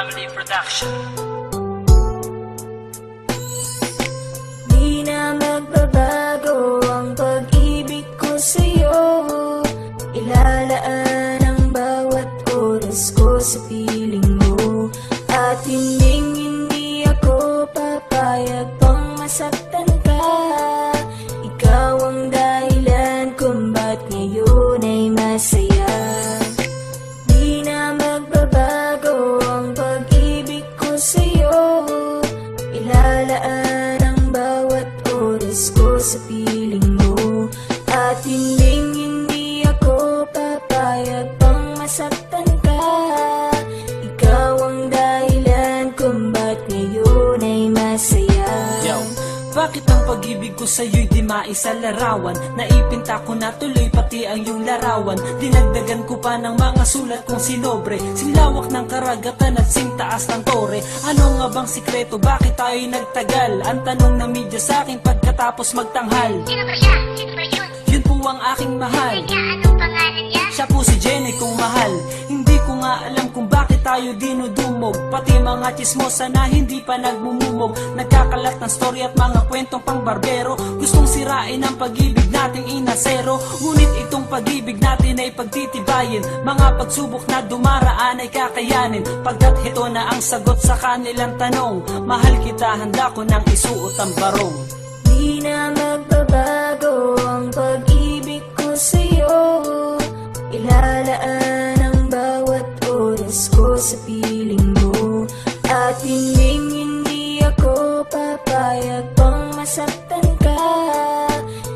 Family Production. Di na magbabago ang pag-ibig ko sa'yo. Ilalaan ang bawat oras ko sa piling mo. At hindi hindi ako papayag pang masaktan ka sa piling mo. At hindi hindi ako papayag pang masaktan ka. Ikaw ang dahilan kung ba't ngayon ay masaya. Yo, bakit ang pag-ibig ko sa'yo'y di maisalarawan? Naipinta ko na tuloy pati ang iyong larawan. Dinagdagan ko pa ng mga sulat kong sinobre. Sinlawak ng karagatan at singtaas ng tore. Ano bang sikreto? Bakit tayo'y nagtagal? Ang tanong ng media sa akin pagkatapos magtanghal Sino ba siya? Sino ba yun? Yun po ang aking mahal Teka, anong pangalan niya? Siya po si Jenny kong mahal Hindi alam kung bakit tayo dinudumog. Pati mga chismosa na hindi pa nagmumumog. Nagkakalat ng story at mga kwentong pang barbero Gustong sirain ang pag-ibig nating inasero. Ngunit itong pag-ibig natin ay pagtitibayin. Mga pagsubok na dumaraan ay kakayanin. Pagkat ito na ang sagot sa kanilang tanong Mahal kita, handa ko nang isuot ang barong. Di na magbabago ang pag-ibig ko sa'yo oras ko sa piling mo. At hindi hindi ako papayag pang masaktan ka.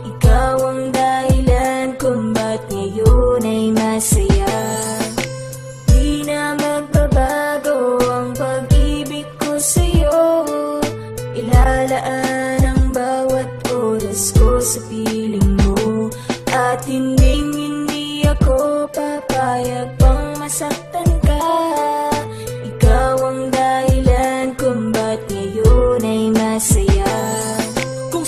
Ikaw ang dahilan kung ba't ngayon ay masaya. Di na magbabago ang pag-ibig ko sa'yo. Ilalaan ang bawat oras ko sa piling mo. At hindi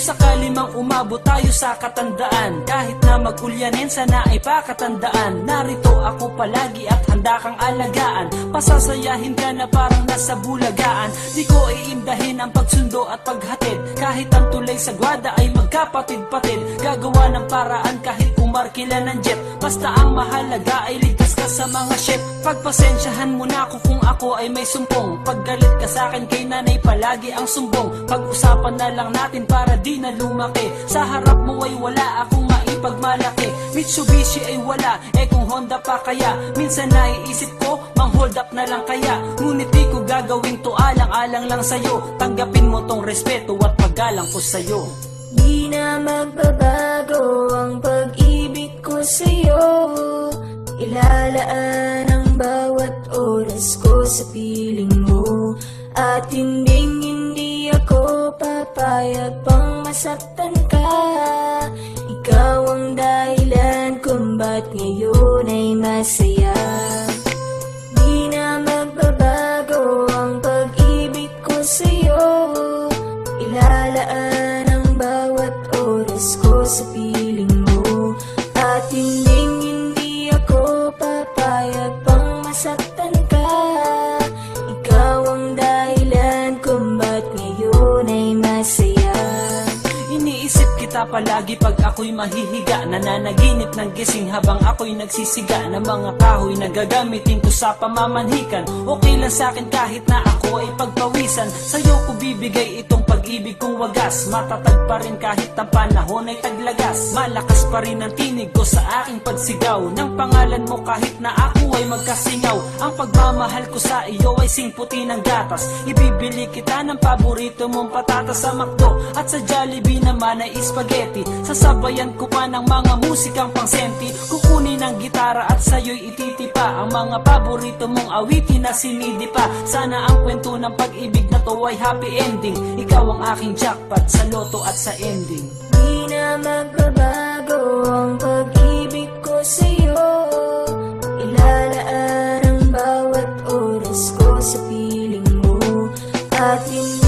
Kung sakali mang umabot tayo sa katandaan. Kahit na magkulyanin sana ay pakatandaan. Narito ako palagi at handa kang alagaan. Pasasayahin ka na parang nasa bulagaan. Di ko iindahin ang pagsundo at paghatid. Kahit ang tulay sa gwada ay magkapatid-patid. Gagawa ng paraan kahit umarkila ng jet Basta ang mahalaga ay ligtas ka sa mga ship. Pagpasensyahan mo na ako kung ako ay may sumpong. Paggalit ka sa akin kay nanay palagi ang sumbong. Pag-usapan na lang natin para di na lumaki. Sa harap mo ay wala akong maipagmalaki. Mitsubishi ay wala, eh kung Honda pa kaya? Minsan naiisip ko, mang hold up na lang kaya? Ngunit di ko gagawin to alang-alang lang sa'yo. Tanggapin mo tong respeto at paggalang ko sa'yo. Di na magbabago ang pag-ibig ko sa'yo. Ilalaan ang bawat oras ko sa piling mo. At hindi hindi ako papayag pang masaktan ka. Ikaw ang dahilan kung ba't ngayon ay masaya palagi pag ako'y mahihiga Nananaginip ng gising habang ako'y nagsisiga Ng mga kahoy na gagamitin ko sa pamamanhikan. Okay lang sa'kin kahit na ako ay pagpawisan. Sa'yo ko bibigay itong pag-ibig kong wagas. Matatag pa rin kahit ang panahon ay taglagas. Malakas pa rin ang tinig ko sa aking pagsigaw. Ng pangalan mo kahit na ako ay magkasingaw. Ang pagmamahal ko sa iyo ay singputi ng gatas. Ibibili kita ng paborito mong patatas sa McDo At sa Jollibee naman ay spaghetti Sasabayan ko pa ng mga musikang pangsenti. Kukunin ang gitara at sa'yo'y ititipa. Ang mga paborito mong awitin na sinidi pa Sana ang kwento ng pag-ibig na to ay happy ending. Ikaw ang aking jackpot sa loto at sa ending. Di na magbabago ang pag-ibig ko sa'yo. Ilalaan ang bawat oras ko sa piling mo. At hindi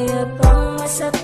kaya pang masakit?